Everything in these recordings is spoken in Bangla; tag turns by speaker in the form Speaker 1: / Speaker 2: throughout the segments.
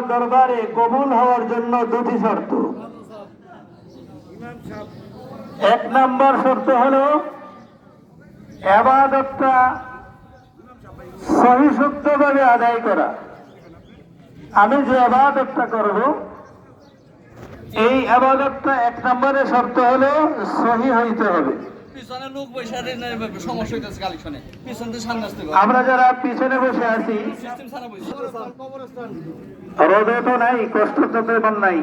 Speaker 1: তাআলার দরবারে কবুল হওয়ার জন্য দুটি শর্ত। এক নাম্বার শর্ত হলো, এবাদতটা সহিশুদ্ধভাবে আদায় করা। আমি যে আবাদতটা করব, এই আবাদতটা এক নম্বরের শর্ত হলো সহি হইতে হবে।
Speaker 2: পিছনে লোক বসে সমস্যা হইতেছে কালেকশনে পিছন থেকে সামনে আসতে
Speaker 1: আমরা যারা পিছনে বসে আছি রোদে তো নাই কষ্ট তো তেমন নাই।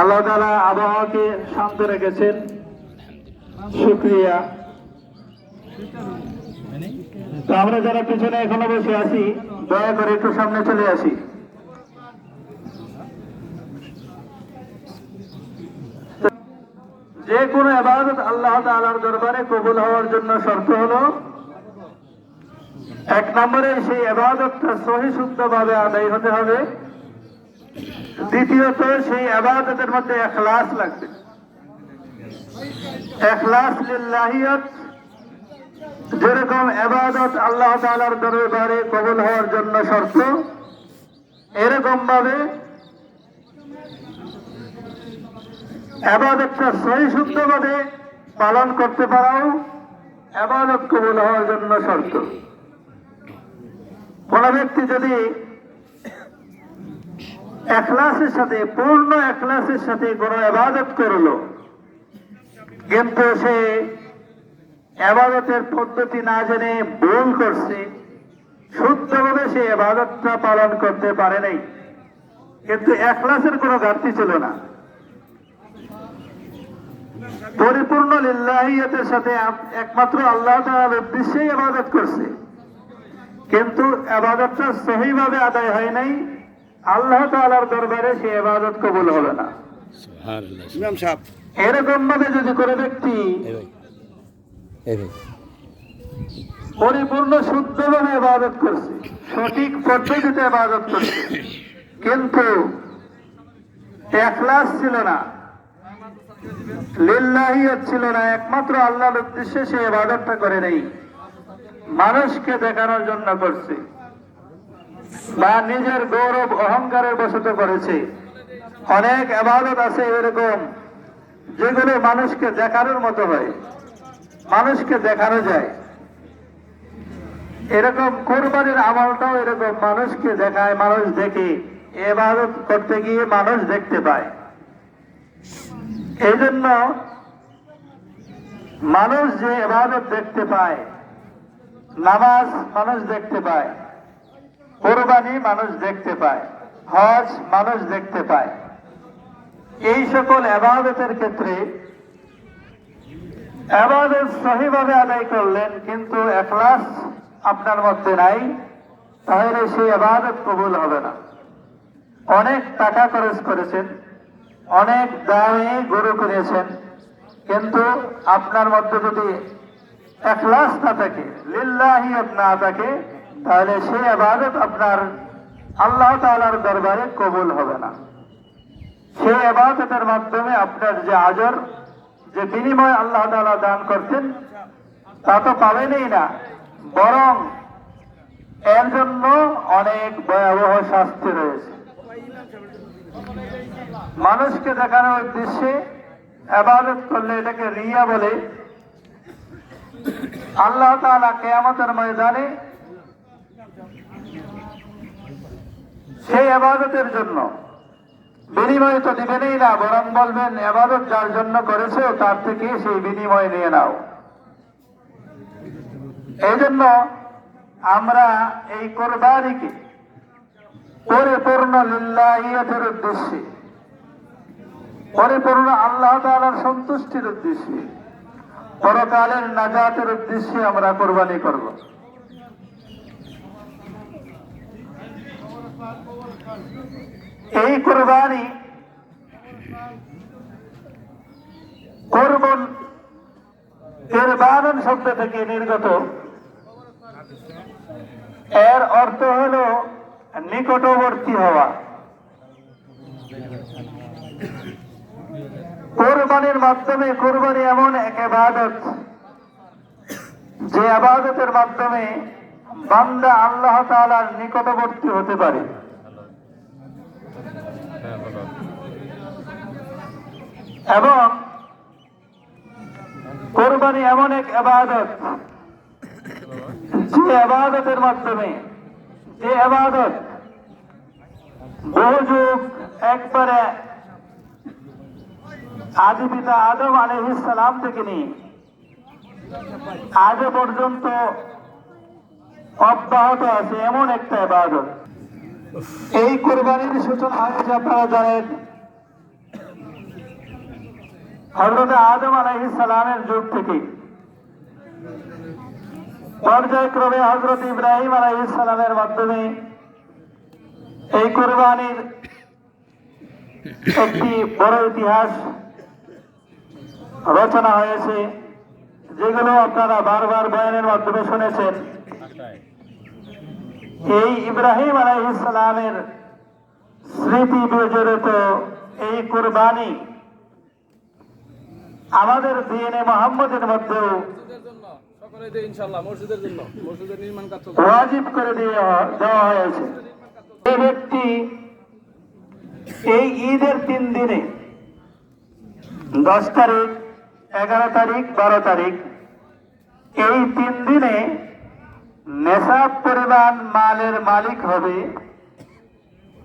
Speaker 1: আল্লাহ তালা আবহাওয়াকে শান্ত রেখেছেন। শুক্রিয়া। তো আমরা যারা পিছনে এখনও বসে আছি দয়া করে একটু সামনে চলে আসি। যে কোনো আবাদত আল্লাহ তাআলার দরবারে কবুল হওয়ার জন্য শর্ত হলো, এক নম্বরে সেই আবাদতটা সহি শুদ্ধভাবে আদায় হতে হবে। দ্বিতীয়ত, সেই আবাদতের মধ্যে এখলাস লাগবে। এখলাস লিল্লাহিয়ত, যেরকম আবাদত আল্লাহ তাআলার দরবারে কবুল হওয়ার জন্য শর্ত এরকম ভাবে আবাদতটা সহি শুদ্ধভাবে পালন করতে পারাও আবাদত কবুল হওয়ার জন্য শর্ত। কোন ব্যক্তি যদি এখলাসের সাথে, পূর্ণ এখলাসের সাথে কোন আবাদত করল, কিন্তু সে আবাদতের পদ্ধতি না জেনে ভুল করছে, শুদ্ধভাবে সে আবাদতটা পালন করতে পারে নাই। কিন্তু এখলাসের কোনো ঘাটতি ছিল না। পরিপূর্ণ লিল্লাহিয়তের সাথে একমাত্র আল্লাহ তাআলার উদ্দেশ্যেই আবাদত করছে। কিন্তু আবাদতটা সহিভাবে আদায় হয় নাই। আল্লাহ তাআলার দরবারে সে আবাদত কবুল হবে না। এরকম ভাবে যদি করে ব্যক্তি পরিপূর্ণ শুদ্ধভাবে আবাদত করছে সঠিক পদ্ধতিতে আবাদত করছে কিন্তু এখলাস ছিল না। লিল্লাহিয়ত ছিল না, একমাত্র আল্লাহর উদ্দেশ্যে সে আবাদতটা করে নেই। মানুষকে দেখানোর জন্য করছে বা নিজের গৌরব, অহংকারের বশত করেছে। অনেক আবাদত আছে এরকম, যেগুলো মানুষকে দেখানোর মতো হয়, মানুষকে দেখানো যায়। এরকম কোরবানির আমলটাও এরকম, মানুষকে দেখায়, মানুষ দেখে। এবাদত করতে গিয়ে মানুষ দেখতে পায়। এই জন্য মানুষ যে এবাদত দেখতে পায়, নামাজ মানুষ দেখতে পায়, কোরবানি মানুষ দেখতে পায়, হজ মানুষ দেখতে পায়, এই সকল আবাদতের ক্ষেত্রে আবাদত সহিভাবে আদায় করলেন, কিন্তু এখলাস আপনার মধ্যে নাই, তাহলে সেই আবাদত কবুল হবে না। অনেক টাকা খরচ করেছেন। অনেক দামে গরু কিনেছেন, কিন্তু আপনার মধ্যে যদি এখলাস না থাকে লিল্লাহিয়ত না থাকে, তাহলে সেই আবাদত আপনার আল্লাহ তাআলার দরবারে কবুল হবে না। সেই আবাদতের মাধ্যমে আপনার যে আজর, যে বিনিময় আল্লাহ তাআলা দান করতেন তা তো পাবেনই না। বরং এর জন্য অনেক ভয়াবহ শাস্তি রয়েছে। মানুষকে দেখানোর উদ্দেশ্যে আবাদত করলে এটাকে রিয়া বলে। আল্লাহ তাআলা কেয়ামতের ময়দানে সেই আবাদতের জন্য বিনিময় তো দিবেনই না, বরং বলবেন, আবাদত যার জন্য করেছে তার থেকে সেই বিনিময় নিয়ে নাও। এই জন্য আমরা এই কোরবানিকে পরিপূর্ণ লিল্লাহিয়তের উদ্দেশ্যে পরিপূর্ণ আল্লাহ তাআলার সন্তুষ্টির উদ্দেশ্যে, পরকালের নাজাতের উদ্দেশ্যে আমরা কোরবানি করব। এই কোরবানি কোরবন এর বানন শব্দ থেকে নির্গত। এর অর্থ হল নিকটবর্তী হওয়া। কোরবানির মাধ্যমে কোরবানি এমন এক আবাদত যে আবাদতের মাধ্যমে বান্দা আল্লাহ তালার নিকটবর্তী হতে পারে। এবং কোরবানি এমন এক আবাদত যে আবাদতের মাধ্যমে, যে আবাদত বহু যুগ একবারে আদি পিতা আদম আলহিস সালাম থেকে নিয়ে আজ পর্যন্ত অব্যাহত আছে এমন একটা ইবাদত। এই কোরবানির সূচনা হয়েছে আপনারা জানেন হজরত আদম আলাইহিস সালামের যুগ থেকে। পর্যায়ক্রমে হজরত ইব্রাহিম আলাইহিস সালামের মাধ্যমে এই কোরবানির একটি বড় ইতিহাস রচনা হয়েছে যেগুলো আপনারা বারবার বয়ানের মাধ্যমে শুনেছেন। এই ইব্রাহিম আলাইহিসসালামের স্মৃতি বিজড়িত এই কোরবানি আমাদের দিনে মোহাম্মদের মধ্যেও ওয়াজিব করে দিয়ে দেওয়া হয়েছে। এই ব্যক্তি এই ঈদের তিন দিনে দশ তারিখ এগারো তারিখ, বারো তারিখ। এই তিন দিনে নেশাব পরিমাণ মালের মালিক হবে।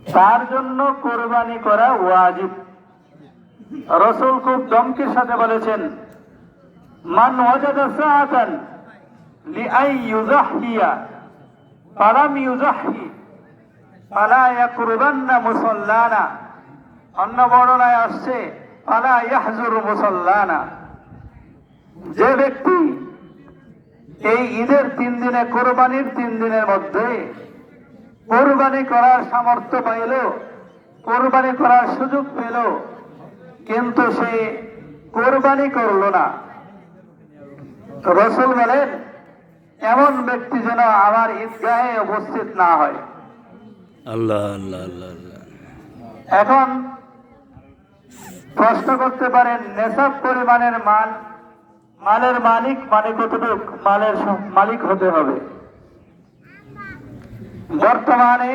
Speaker 1: তার জন্য কোরবানি করা ওয়াজিব। রসুল খুব দমকের সাথে বলেছেন, মান ওয়াজাদা সাআতান লিআই ইউজাহিয়া ফালাম ইউজাহি ফালা ইয়াকরুবান্না মুসাল্লানা। অন্য বর্ণনায় আসছে, ফালা ইয়াহজুরু মুসাল্লানা। যে ব্যক্তি এই ঈদের তিন দিনে কোরবানির তিন দিনের মধ্যে কোরবানি করার সামর্থ্য পাইল কোরবানি করার সুযোগ পেল কিন্তু সে কোরবানি করল না। রসুল বলেন এমন ব্যক্তি যেন আমার ঈদগাহে উপস্থিত না হয়।
Speaker 3: আল্লাহ আল্লাহ
Speaker 1: এখন প্রশ্ন করতে পারেন নেশাব পরিমাণের মাল মালের মালিক মানে কতটুক? মালের মালিক হতে হবে। বর্তমানে